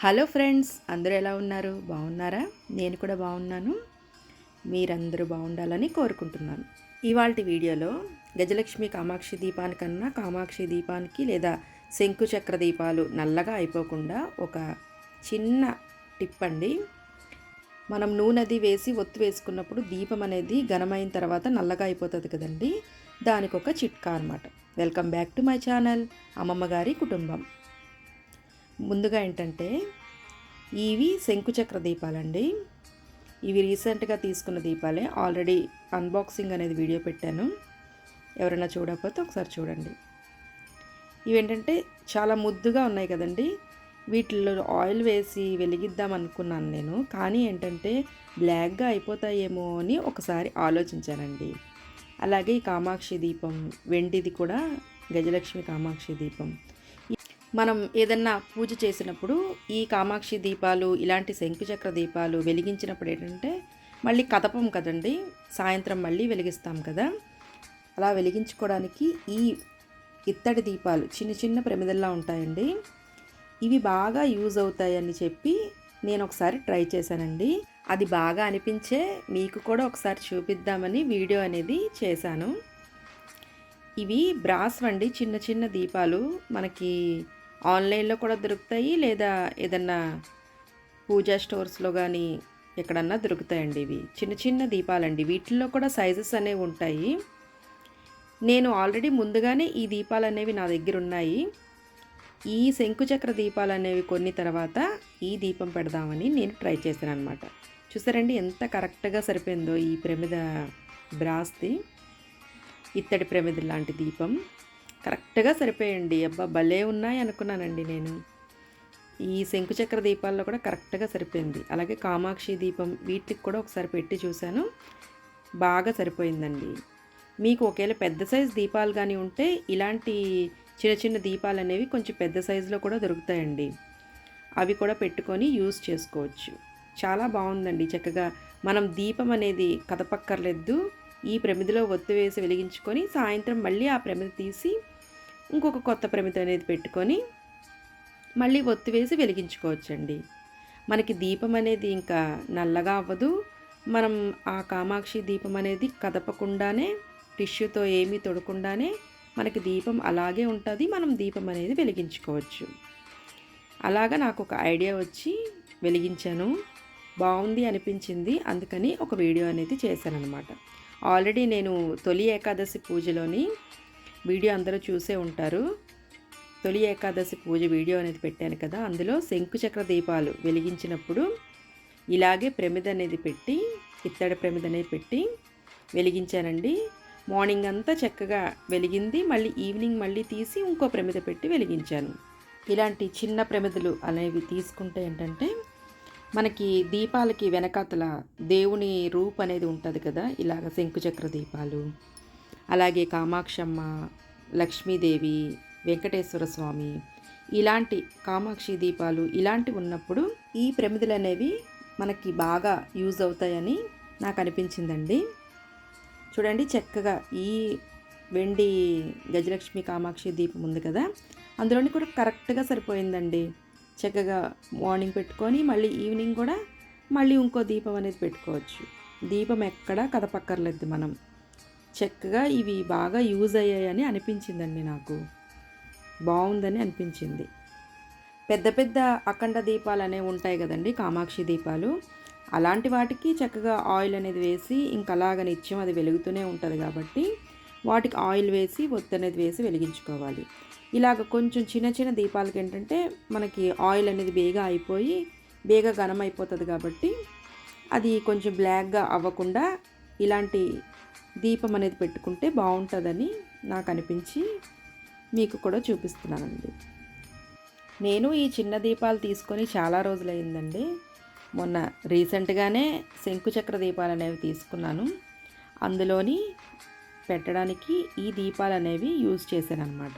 Hello friends అందరూ ఎలా ఉన్నారు? బాగున్నారా? నేను కూడా బాగున్నాను. మీరందరూ బాగుండాలని కోరుకుంటున్నాను. ఇవాళ వీడియోలో గజలక్ష్మి కామాక్షి దీపానికన్నా కామాక్షి దీపానికి లేదా శంకు చక్ర దీపాలు నల్లగా అయిపోకుండా ఒక చిన్న టిప్ అండి. మనం నూనె అది వేసి ఒత్తు వేసుకున్నప్పుడు దీపం అనేది ఘనమైన తర్వాత నల్లగా అయిపోతుంది కదండి. దానికి ఒక చిట్కా అనమాట welcome back to my channel. అమ్మమ్మ గారి కుటుంబం. ముందుగా ఏంటంటే ఇవి శంకుచక్ర దీపాలండి. ఇవి రీసెంట్గా తీసుకున్న దీపాలే. ఆల్రెడీ అన్బాక్సింగ్ అనేది వీడియో పెట్టాను. ఎవరైనా చూడకపోతే ఒకసారి చూడండి. ఇవి ఏంటంటే చాలా ముద్దుగా ఉన్నాయి కదండి. వీటిల్లో ఆయిల్ వేసి వెలిగిద్దాం అనుకున్నాను నేను. కానీ ఏంటంటే బ్లాక్గా అయిపోతాయేమో అని ఒకసారి ఆలోచించానండి. అలాగే ఈ కామాక్షి దీపం వెండిది కూడా గజలక్ష్మి కామాక్షి దీపం. మనం ఏదన్నా పూజ చేసినప్పుడు ఈ కామాక్షి దీపాలు ఇలాంటి శంకుచక్ర దీపాలు వెలిగించినప్పుడు ఏంటంటే మళ్ళీ కదపం కదండి. సాయంత్రం మళ్ళీ వెలిగిస్తాం కదా. అలా వెలిగించుకోవడానికి ఈ ఇత్తడి దీపాలు చిన్న చిన్న ప్రమిదల్లా ఉంటాయండి. ఇవి బాగా యూజ్ అవుతాయని చెప్పి నేను ఒకసారి ట్రై చేశానండి. అది బాగా అనిపించే మీకు కూడా ఒకసారి చూపిద్దామని వీడియో అనేది చేశాను. ఇవి బ్రాస్ వండి చిన్న చిన్న దీపాలు మనకి ఆన్లైన్లో కూడా దొరుకుతాయి లేదా ఏదన్నా పూజా స్టోర్స్లో కానీ ఎక్కడన్నా దొరుకుతాయండి ఇవి. చిన్న చిన్న దీపాలండి. వీటిల్లో కూడా సైజెస్ అనేవి ఉంటాయి. నేను ఆల్రెడీ ముందుగానే ఈ దీపాలు అనేవి నా దగ్గర ఉన్నాయి. ఈ శంకుచక్ర దీపాలు అనేవి కొన్ని తర్వాత ఈ దీపం పెడదామని నేను ట్రై చేశాను అనమాట చూసారండి ఎంత కరెక్ట్గా సరిపోయిందో ఈ ప్రమిద బ్రాస్ది. ఇత్తడి ప్రమిది లాంటి దీపం. కరెక్ట్గా సరిపోయండి. అబ్బా భలే ఉన్నాయి అనుకున్నానండి నేను. ఈ శంకుచక్ర దీపాల్లో కూడా కరెక్ట్గా సరిపోయింది. అలాగే కామాక్షి దీపం వీటికి కూడా ఒకసారి పెట్టి చూశాను. బాగా సరిపోయిందండి. మీకు ఒకవేళ పెద్ద సైజు దీపాలు కానీ ఉంటే ఇలాంటి చిన్న చిన్న దీపాలు అనేవి కొంచెం పెద్ద సైజులో కూడా దొరుకుతాయండి. అవి కూడా పెట్టుకొని యూస్ చేసుకోవచ్చు. చాలా బాగుందండి. చక్కగా మనం దీపం అనేది కదపక్కర్లేదు ఈ ప్రమిదిలో ఒత్తు వేసి వెలిగించుకొని సాయంత్రం మళ్ళీ ఆ ప్రమిద తీసి ఇంకొక కొత్త ప్రమిద అనేది పెట్టుకొని మళ్ళీ ఒత్తు వేసి వెలిగించుకోవచ్చండి. మనకి దీపం అనేది ఇంకా నల్లగా అవ్వదు. మనం ఆ కామాక్షి దీపం అనేది కదపకుండానే టిష్యూతో ఏమీ తొడకుండానే మనకి దీపం అలాగే ఉంటుంది. మనం దీపం అనేది వెలిగించుకోవచ్చు. అలాగా నాకు ఒక ఐడియా వచ్చి వెలిగించాను. బాగుంది అనిపించింది. అందుకని ఒక వీడియో అనేది చేశాను అనమాట ఆల్రెడీ నేను తొలి ఏకాదశి పూజలోని వీడియో అందరూ చూసే ఉంటారు. తొలి ఏకాదశి పూజ వీడియో అనేది పెట్టాను కదా అందులో శంకుచక్ర దీపాలు వెలిగించినప్పుడు ఇలాగే ప్రమిద అనేది పెట్టి ఇత్తడి ప్రమిద అనేది పెట్టి వెలిగించానండి. మార్నింగ్ అంతా చక్కగా వెలిగింది మళ్ళీ ఈవినింగ్ మళ్ళీ తీసి ఇంకో ప్రమిద పెట్టి వెలిగించాను. ఇలాంటి చిన్న ప్రమిదలు అనేవి తీసుకుంటే ఏంటంటే మనకి దీపాలకి వెనకాతల దేవుని రూప్ అనేది ఉంటుంది కదా ఇలాగ శంకుచక్ర దీపాలు. అలాగే కామాక్షమ్మ లక్ష్మీదేవి వెంకటేశ్వర స్వామి ఇలాంటి కామాక్షి దీపాలు ఇలాంటివి ఉన్నప్పుడు ఈ ప్రమిదలు అనేవి మనకి బాగా యూజ్ అవుతాయని నాకు అనిపించిందండి. చూడండి చక్కగా ఈ వెండి గజలక్ష్మి కామాక్షి దీపం ఉంది కదా అందులోని కూడా కరెక్ట్గా సరిపోయిందండి. చక్కగా మార్నింగ్ పెట్టుకొని మళ్ళీ ఈవినింగ్ కూడా మళ్ళీ ఇంకో దీపం అనేది పెట్టుకోవచ్చు. దీపం ఎక్కడా కదపక్కర్లేదు మనం. చక్కగా ఇవి బాగా యూజ్ అయ్యాయని అనిపించిందండి నాకు. బాగుందని అనిపించింది. పెద్ద పెద్ద అఖండ దీపాలు అనేవి ఉంటాయి కదండి కామాక్షి దీపాలు. అలాంటి వాటికి చక్కగా ఆయిల్ అనేది వేసి ఇంకా అలాగ నిత్యం అది వెలుగుతూనే ఉంటుంది కాబట్టి వాటికి ఆయిల్ వేసి ఒత్తు అనేది వేసి వెలిగించుకోవాలి. ఇలాగ కొంచెం చిన్న చిన్న దీపాలకి ఏంటంటే మనకి ఆయిల్ అనేది బేగా అయిపోయి బేగా ఘనం అయిపోతుంది కాబట్టి అది కొంచెం బ్లాక్గా అవ్వకుండా ఇలాంటి దీపం అనేది పెట్టుకుంటే బాగుంటుందని నాకు అనిపించి మీకు కూడా చూపిస్తున్నానండి. నేను ఈ చిన్న దీపాలు తీసుకొని చాలా రోజులైందండి. మొన్న రీసెంట్గానే శంకుచక్ర దీపాలు అనేవి తీసుకున్నాను. అందులోని పెట్టడానికి ఈ దీపాలు అనేవి యూజ్ చేశాను అనమాట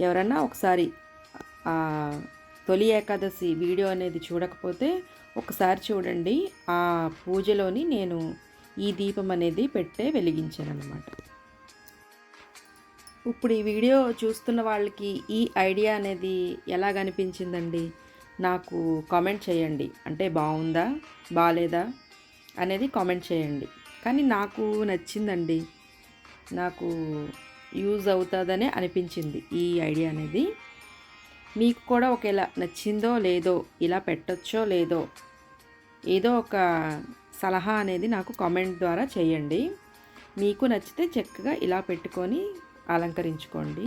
ఎవరన్నా ఒకసారి తొలి ఏకాదశి వీడియో అనేది చూడకపోతే ఒకసారి చూడండి ఆ పూజలోని నేను ఈ దీపం అనేది పెట్టే వెలిగించాను అనమాట ఇప్పుడు ఈ వీడియో చూస్తున్న వాళ్ళకి ఈ ఐడియా అనేది ఎలా కనిపించిందండి నాకు కామెంట్ చేయండి. అంటే బాగుందా? బాగాలేదా అనేది కామెంట్ చేయండి. కానీ నాకు నచ్చిందండి. నాకు యూజ్ అవుతుందనే అనిపించింది ఈ ఐడియా అనేది. మీకు కూడా ఒకవేళ నచ్చిందో లేదో ఇలా పెట్టచ్చో లేదో ఏదో ఒక సలహా అనేది నాకు కామెంట్ ద్వారా చేయండి. మీకు నచ్చితే చక్కగా ఇలా పెట్టుకొని అలంకరించుకోండి.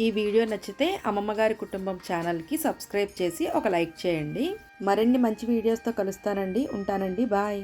ఈ వీడియో నచ్చితే అమ్మమ్మ గారి కుటుంబం ఛానల్కి సబ్స్క్రైబ్ చేసి ఒక లైక్ చేయండి. మరిన్ని మంచి వీడియోస్తో కలుస్తానండి. ఉంటానండి. బాయ్.